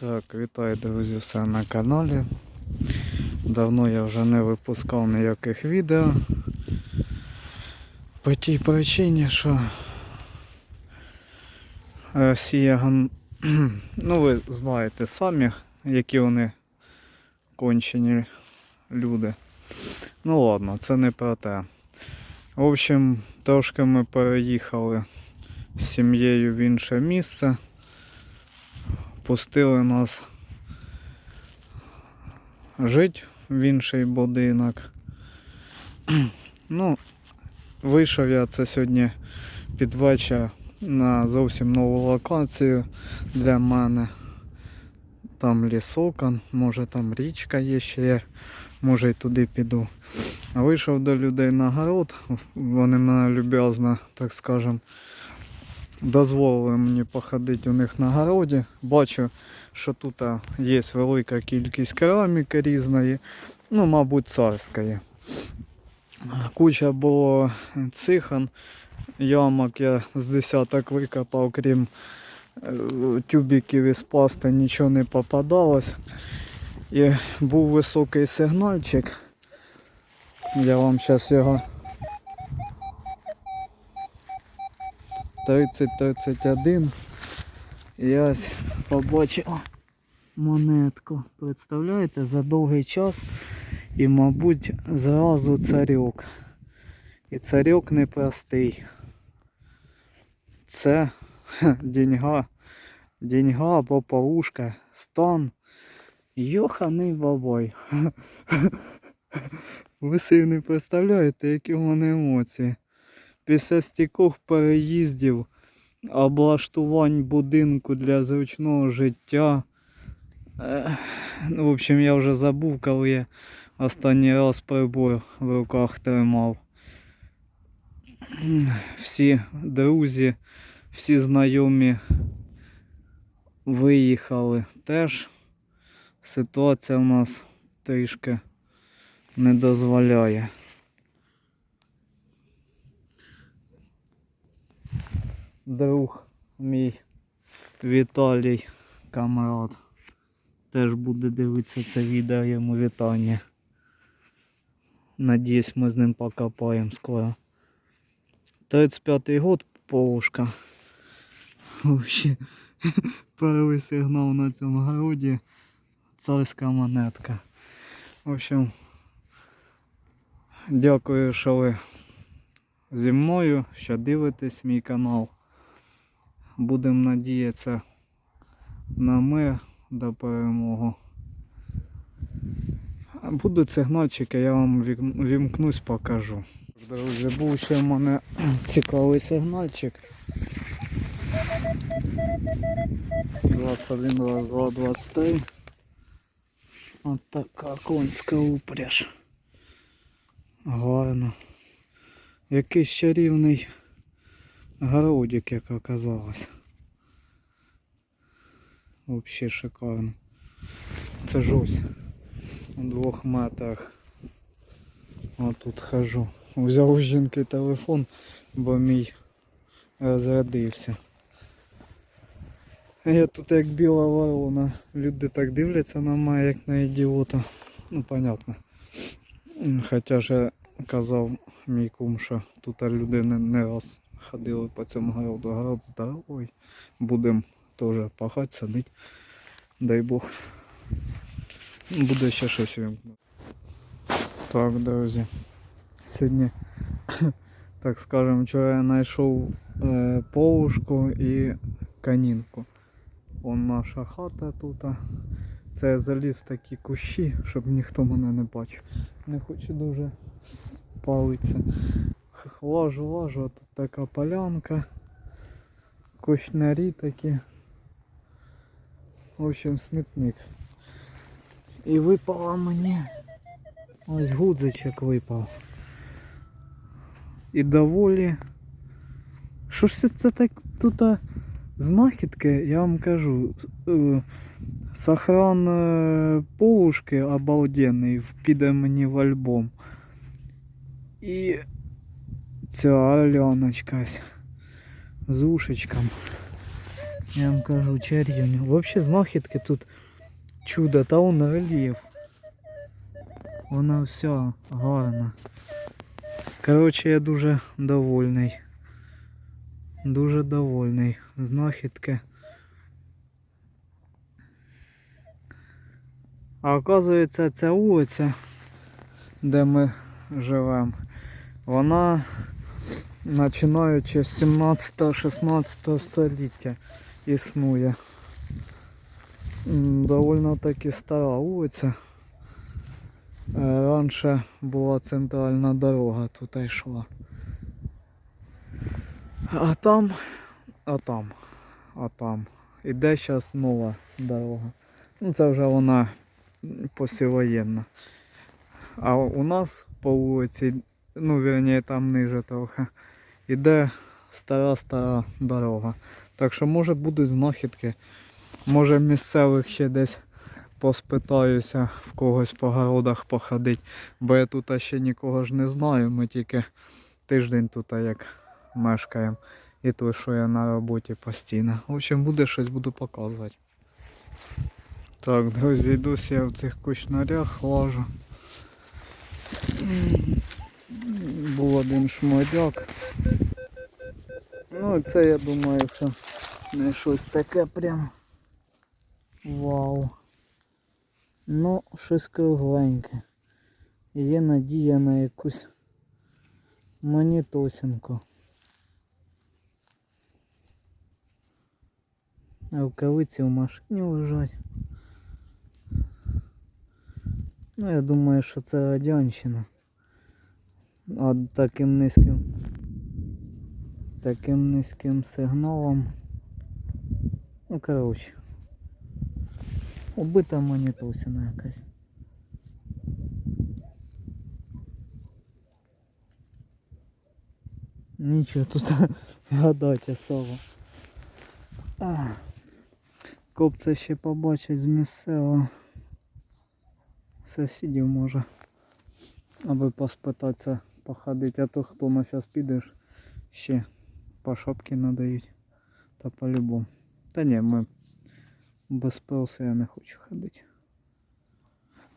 Так, вітаю друзі все на каналі. Давно я вже не випускав ніяких відео. По тій причині, що Росія, ган- ну ви знаєте самі, які вони кончені люди. Ну ладно, це не про те. В общем, трошки ми переїхали з сім'єю в інше місце пустили нас жити в інший будинок. Ну, вийшов я це сьогодні під вечір на зовсім нову локацію для мене. Там лісок, може там річка є ще, я може й туди піду. Вийшов до людей на город, вони мене люб'язно, так скажем, дозволили мені походити у них на городі. Бачу, що тут є велика кількість кераміки різної, ну, мабуть, царської. Куча було цихан, ямок я з десяток викопав, крім е, тюбиків із пласта нічого не попадалось. І був високий сигнальчик. Я вам зараз його 30-31. І ось побачив монетку. Представляєте, за довгий час і, мабуть, зразу царьок. І царьок непростий. Це деньга. Деньга або паушка. Стан. Йоханий бабай. Ви собі не представляєте, які в мене емоції після стількох переїздів, облаштувань будинку для зручного життя. Ну, в общем, я вже забув, коли я останній раз прибор в руках тримав. Всі друзі, всі знайомі виїхали теж. Ситуація в нас трішки не дозволяє. Друг мій Віталій камрад. Теж буде дивитися це відео йому вітання. Надіюсь, ми з ним покопаємо скоро. 35-й год полушка. Вообще, перший сигнал на цьому городі. Царська монетка. В общем, дякую, що ви зі мною, що дивитесь мій канал. Будемо надіятися на мир до перемоги. Будуть сигнальчики, я вам вімкнусь, покажу. Друзі, був ще в мене цікавий сигнальчик. 21, 22, 23. От така конська упряж. Гарно. Якийсь чарівний городик, як оказалось. Вообще шикарно. Це жусь. У двох метрах. А тут хожу. Взяв у жінки телефон, бо мій розрядився. Я тут як біла ворона. Люди так дивляться на мене, як на ідіота. Ну, понятно. Хоча ж я казав мій кум, що тут люди не, не раз ходили по цьому городу. Город здоровий. Будемо теж пахати, садити. Дай Бог. Буде ще щось вимкнути. Так, друзі. Сьогодні, так скажемо, вчора я знайшов е, полушку і канінку. Вон наша хата тут. Це я заліз такі кущі, щоб ніхто мене не бачив. Не хочу дуже спалитися. Лажу, лажу, а тут така полянка. Кущнарі такі. В общем, смітник. І випала мені. Ось гудзичок випав. І доволі. Що ж це так тут а, знахідки, я вам кажу. е, Сохран е, полушки обалденний піде мені в альбом. І ця Альоночка з ушечком. Я вам кажу, чарівні. Взагалі знахідки тут чудо, та он рельєф. Вона вся гарна. Коротше, я дуже довольний. Дуже довольний. Знахідки. А оказується, ця вулиця, де ми живемо, вона починаючи з 17-16 століття існує. Довольно таки стара вулиця. Е, Раніше була центральна дорога тут йшла. А там, а там, а там. Іде зараз нова дорога. Ну це вже вона м. А у нас по вулиці, ну вірніше там ниже трохи, іде стара-стара дорога. Так що може будуть знахідки. Може місцевих ще десь поспитаюся в когось по городах походити. Бо я тут ще нікого ж не знаю. Ми тільки тиждень тут як мешкаємо. І то, що я на роботі постійно. В общем, буде щось буду показувати. Так, друзі, йдусь я в цих кучнарях лажу. Один шмодяк. Ну, це я думаю, що не щось таке прям. Вау. Ну, щось кругленьке. Є надія на якусь монітосинку. Рукавиці в машині лежать. Ну, я думаю, що це радянщина. А таким низьким таким низьким сигналом. Ну, коротше. Убита монітосина якась. Нічого тут гадати особо. А, Коп це ще побачить з місцевого сусідів може. Аби поспитатися походити, а то хто на зараз підеш ще по шапки надають. Та по-любому. Та ні, ми без пилса я не хочу ходити.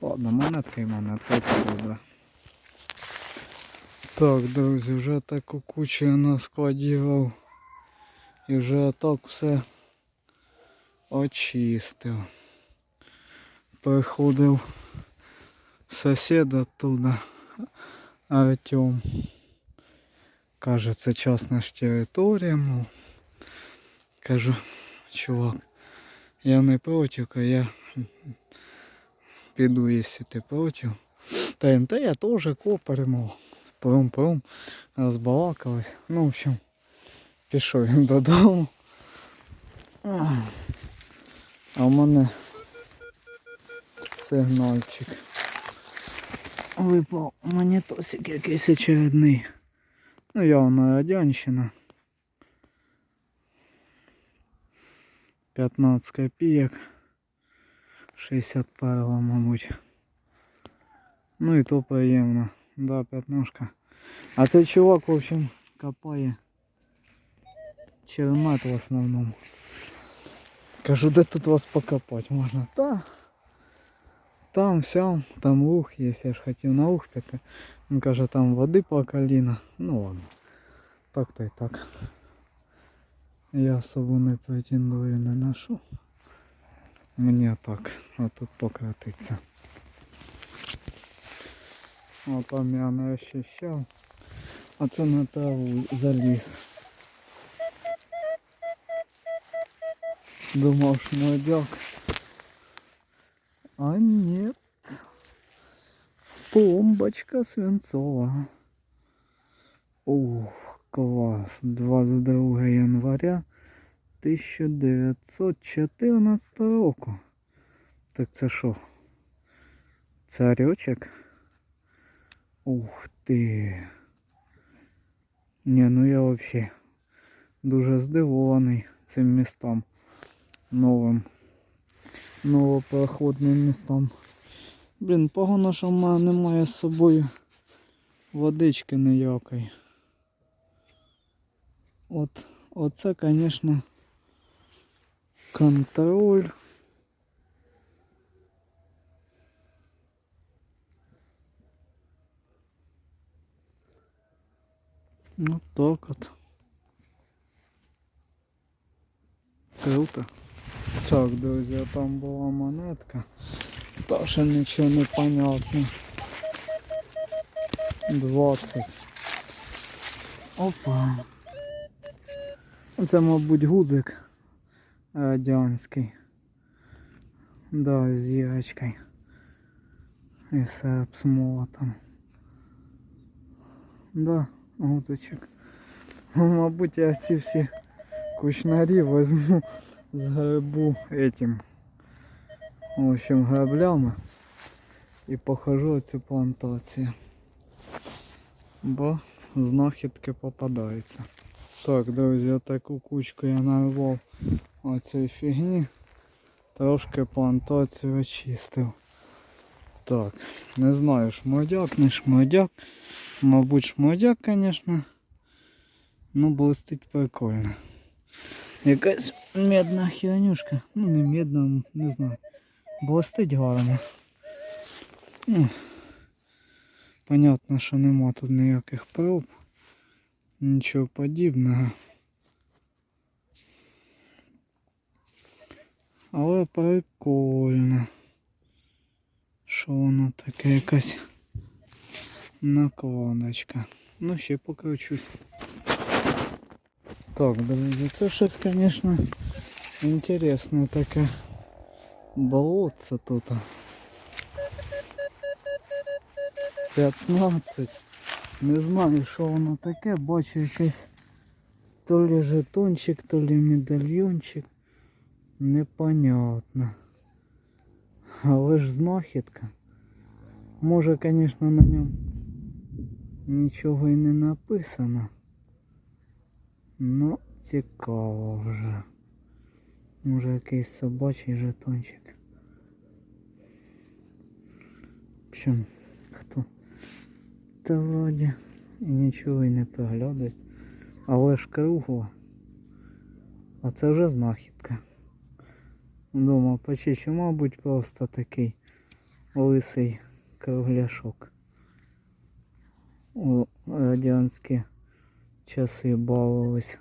Ладно, монетка і монетка, це добре. Так, друзі, вже таку кучу я наскладував. І вже так все очистив. Приходив сусід оттуда, Артем. Каже, це частна ж територія, мов. Кажу, чувак, я не проти, а я піду, якщо ти проти. Та НТ я теж копер, мов. Пром-пром, розбалакались. Ну, в общем, пішов він додому. А в мене сигнальчик. Випав монітосик якийсь очередний. Ну, явно радянщина. 15 копійок. 61 мабуть. Ну і то приємно. Да, п'ятнушка. А цей чувак, в общем, копає чермет в основному. Кажу, де тут вас покопати можна? Та. Там сям, там луг є, я ж хотів на луг піти. Він каже, там води по коліна. Ну ладно. Так то й так. Я особо не претендую не ношу. Мені так, а тут пократиться. О, там я не ощущав. А це на траву заліз. Думав, шмодяк. А нет. Бомбочка свинцова. Ух, клас. 22 января 1914 року. Так це що? Царючок? Ух ти. Ні, ну я взагалі дуже здивований цим містом новим. Новопроходним містом. Блін, погано, що в мене немає з собою водички ніякої. От, оце, звісно, Контроль. Ну так от. Круто. Так, друзі, там була монетка. Та нічого не понятно. 20. Опа. Це, мабуть, гудзик радянський. Да, з зірочкою. І серп з молотом. Да, гудзичок. Ну, Мабуть, я ці всі кучнарі возьму з грибу этим. В общем, граблями. І похожу цю плантацію. Бо знахідки попадаються. Так, друзі, таку кучку я нарвав оцієї фігні. Трошки плантацію очистив. Так, не знаю, шмодяк, не шмодяк. Мабуть, шмодяк, звісно. Ну, блистить прикольно. Якась медна хернюшка. Ну не медна, не знаю. Блистить гарно. Ну, понятно, що нема тут ніяких проб. Нічого подібного. Але прикольно. Що воно таке якась накладочка. Ну ще покручусь. Так, друзі, це щось, звісно, інтересне таке болотце тут. 15. Не знаю, що воно таке, бачу якийсь то ли жетончик, то ли медальйончик. Непонятно. Але ж знахідка. Може, звісно, на ньому нічого і не написано. Ну, цікаво вже. Може якийсь собачий жетончик. Общем, хто? Та вроді і нічого і не приглядається. Але ж кругло. А це вже знахідка. Думав, почищу, мабуть, просто такий лисий кругляшок. У радянські часи бавились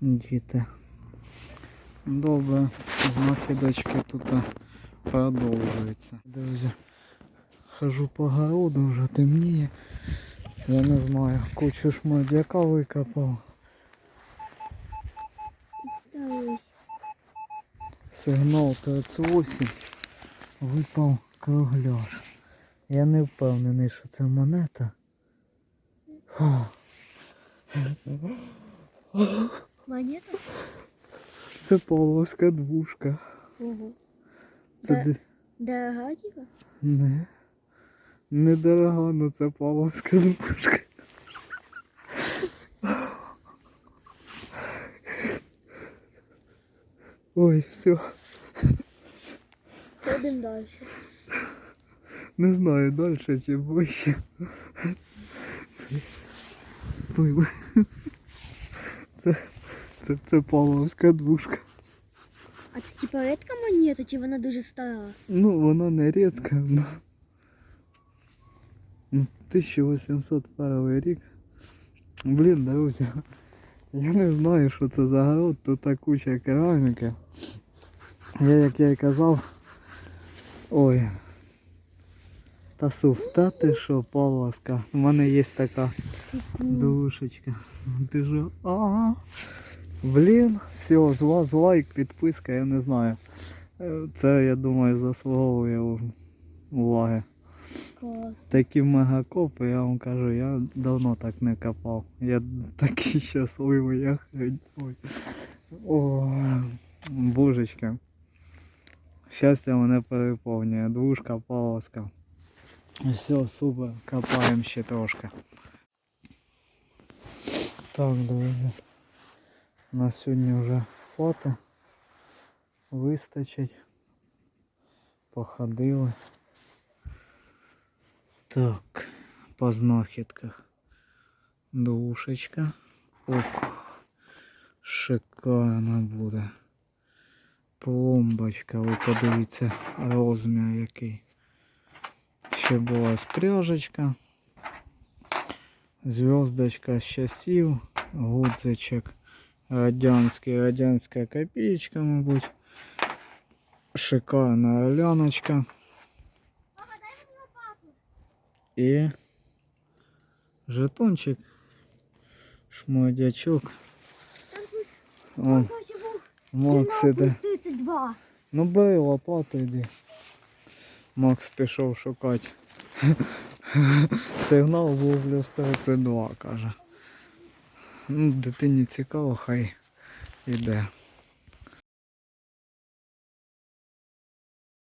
діти. Добре, знахідочки тут продовжуються. Друзі, хожу по городу, вже темніє. Я не знаю, кучу шмадяка викопав. Сигнал 38. Випав кругляш. Я не впевнений, що це монета. Фу. Монета? Це полоска двушка. Ого. Це Дорога типа? Не. Недорога, але це полоска двушка. Ой, все. Ходимо далі. Не знаю, дальше чи ближче. Пиво. Це, це, це павловська двушка. А це типа редка монета, чи вона дуже стара? Ну, вона не рідка, но... Ну, 1801 рік. Блін, друзі. Я не знаю, що це за город, тут та куча кераміки. Я, як я і казав. Ой. Та суф, та ти що, Павловська. У мене є така душечка. Ти ж. Ага. Блін, все, з вас лайк, підписка, я не знаю. Е, Це, я думаю, заслуговує уваги. Клас. Такі мегакопи, я вам кажу, я давно так не копав. Я такий щасливий, я. Ой. О, божечки. Щастя мене переповнює. Двушка, полоска. Все, супер, копаємо ще трошки. Так, друзі. На сьогодні вже фото. Вистачить. Походили. Так, по знахідках. Душечка. Ок. Шикарно буде. Пломбочка, ви подивіться, розмір який. Ще була спряжечка. Зв'язочка з часів, гудзичок радянський, радянська копеечка, мабуть. Шикарна оляночка. Папа, дай мені лопату. І жетончик, шмадячок. Там тут О, короче, був Макс сигнал іде. плюс 32. Ну бери лопату йди. Макс пішов шукати. Сигнал був плюс 32, каже. Ну, дитині цікаво, хай іде.